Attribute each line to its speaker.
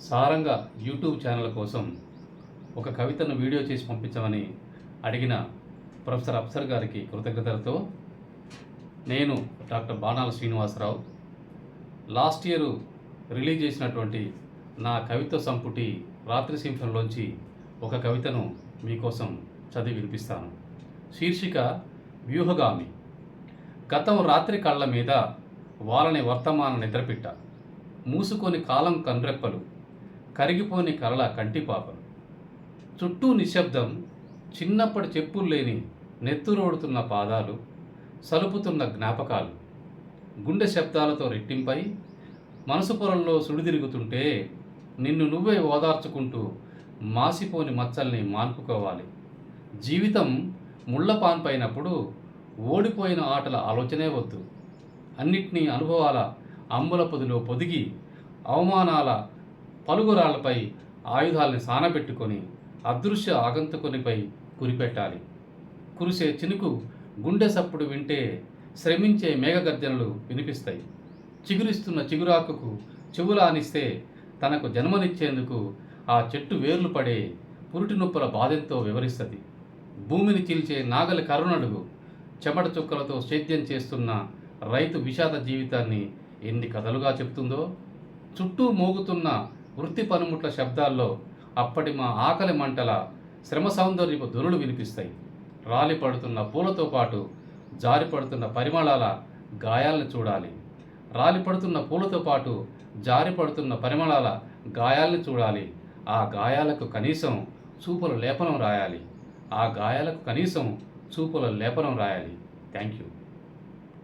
Speaker 1: సారంగా YouTube channel కోసం ఒక కవితను వీడియో చేసి పంపించమని అడిగిన ప్రొఫెసర్ అప్సర్ గారికి కృతజ్ఞతలతో నేను డాక్టర్ బాణాల శ్రీనివాసరావు లాస్ట్ ఇయర్ రిలీజ్ చేసినటువంటి నా కవిత సంపుటి రాత్రి సింహంలోంచి ఒక కవితను మీకోసం చదివి వినిపిస్తాను. శీర్షిక వ్యూహగామి. గతం రాత్రి కళ్ళ మీద వాళ్ళని వర్తమాన నిద్రపిట్ట. మూసుకొని కాలం కన్రెప్పలు కరిగిపోని కలల కంటిపాపలు చుట్టూ నిశ్శబ్దం చిన్నప్పటి చెప్పులు లేని నెత్తురోడుతున్న పాదాలు సలుపుతున్న జ్ఞాపకాలు. గుండె శబ్దాలతో రెట్టింపై మనసు పొరల్లో సుడిదిరుగుతుంటే నిన్ను నువ్వే ఓదార్చుకుంటూ మాసిపోని మచ్చల్ని మాన్పుకోవాలి. జీవితం ముళ్ళపాన్పైనప్పుడు ఓడిపోయిన ఆటల ఆలోచనే వద్దు. అన్నిటినీ అనుభవాల అంబుల పొదిలో పొదిగి అవమానాల పలుగురాళ్ళపై ఆయుధాల్ని సానబెట్టుకొని అదృశ్య ఆగంతుకునిపై కురిపెట్టాలి. కురిసే చినుకు గుండె సప్పుడు వింటే శ్రమించే మేఘగర్జనలు వినిపిస్తాయి. చిగురిస్తున్న చిగురాకుకు చెవులానిస్తే తనకు జన్మనిచ్చేందుకు ఆ చెట్టు వేర్లు పడే పురిటి నొప్పుల బాధెంతో వివరిస్తుంది. భూమిని చీల్చే నాగలి కరుణడుగు చెమట చుక్కలతో సేద్యం చేస్తున్న రైతు విషాద జీవితాన్ని ఎన్ని కథలుగా చెప్తుందో? చుట్టూ మోగుతున్న వృత్తి పనిముట్ల శబ్దాల్లో అప్పటి మా ఆకలి మంటల శ్రమ సౌందర్యపు ధ్వనులు వినిపిస్తాయి. రాలి పడుతున్న పూలతో పాటు జారి పడుతున్న పరిమళాల గాయాలను చూడాలి. రాలి పడుతున్న పూలతో పాటు జారి పడుతున్న పరిమళాల గాయాల్ని చూడాలి. ఆ గాయాలకు కనీసం చూపుల లేపనం రాయాలి. ఆ గాయాలకు కనీసం చూపుల లేపనం రాయాలి. Thank you.